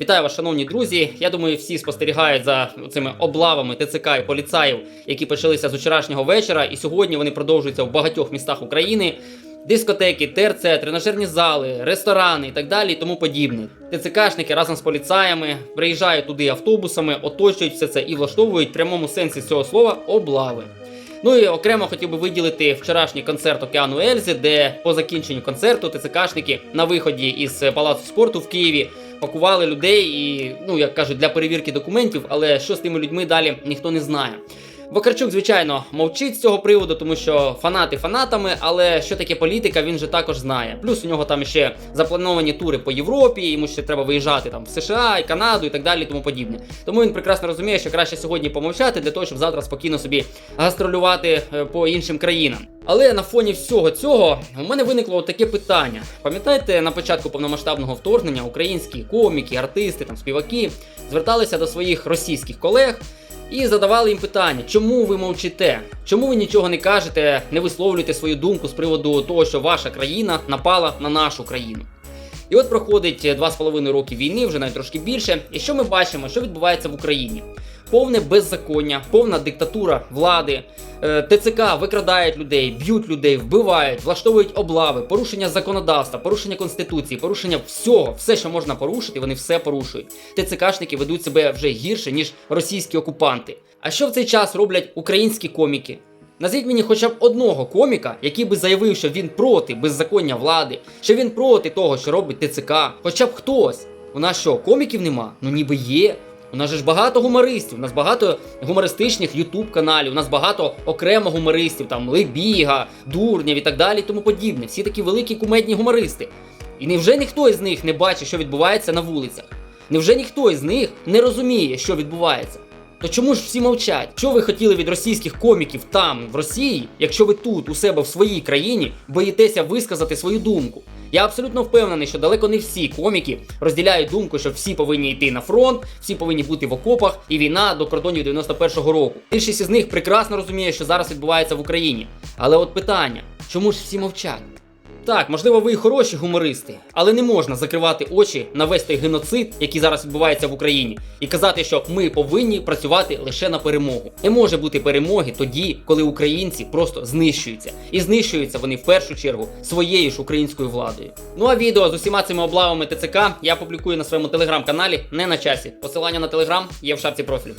Вітаю вас, шановні друзі. Я думаю, всі спостерігають за цими облавами ТЦК і поліцаїв, які почалися з вчорашнього вечора, і сьогодні вони продовжуються в багатьох містах України. Дискотеки, ТРЦ, тренажерні зали, ресторани і так далі, і тому подібне. ТЦКшники разом з поліцаями приїжджають туди автобусами, оточують все це і влаштовують в прямому сенсі цього слова облави. Ну і окремо хотів би виділити вчорашній концерт Океану Ельзи, де по закінченню концерту ТЦКшники на виході із палацу спорту в Києві пакували людей і, ну як кажуть, для перевірки документів, але що з тими людьми далі ніхто не знає. Вакарчук, звичайно, мовчить з цього приводу, тому що фанати фанатами, але що таке політика, він же також знає. Плюс у нього там ще заплановані тури по Європі, йому ще треба виїжджати там в США і Канаду і так далі, і тому подібне. Тому він прекрасно розуміє, що краще сьогодні помовчати для того, щоб завтра спокійно собі гастролювати е, по іншим країнам. Але на фоні всього цього у мене виникло таке питання. Пам'ятаєте, на початку повномасштабного вторгнення українські коміки, артисти, там співаки зверталися до своїх російських колег і задавали їм питання, чому ви мовчите? Чому ви нічого не кажете, не висловлюєте свою думку з приводу того, що ваша країна напала на нашу країну? І от проходить е, два з половиною роки війни, вже навіть трошки більше. І що ми бачимо, що відбувається в Україні? Повне беззаконня, повна диктатура влади. Е, ТЦК викрадають людей, б'ють людей, вбивають, влаштовують облави, порушення законодавства, порушення конституції, порушення всього, все, що можна порушити, вони все порушують. ТЦКшники ведуть себе вже гірше, ніж російські окупанти. А що в цей час роблять українські коміки? Назвіть мені хоча б одного коміка, який би заявив, що він проти беззаконня влади, що він проти того, що робить ТЦК. Хоча б хтось. У нас що, коміків нема? Ну ніби є. У нас же ж багато гумористів, у нас багато гумористичних ютуб каналів, у нас багато окремо гумористів, там Лебіга, Дурнєв і так далі, і тому подібне. Всі такі великі кумедні гумористи. І невже ніхто із них не бачить, що відбувається на вулицях? Невже ніхто із них не розуміє, що відбувається? То чому ж всі мовчать? Що ви хотіли від російських коміків там, в Росії, якщо ви тут, у себе в своїй країні, боїтеся висказати свою думку? Я абсолютно впевнений, що далеко не всі коміки розділяють думку, що всі повинні йти на фронт, всі повинні бути в окопах і війна до кордонів 91-го року. Більшість із них прекрасно розуміє, що зараз відбувається в Україні. Але от питання: чому ж всі мовчать? Так, можливо, ви і хороші гумористи, але не можна закривати очі на весь той геноцид, який зараз відбувається в Україні, і казати, що ми повинні працювати лише на перемогу. Не може бути перемоги тоді, коли українці просто знищуються. І знищуються вони в першу чергу своєю ж українською владою. Ну а відео з усіма цими облавами ТЦК я публікую на своєму телеграм-каналі не на часі. Посилання на телеграм є в шапці профілю.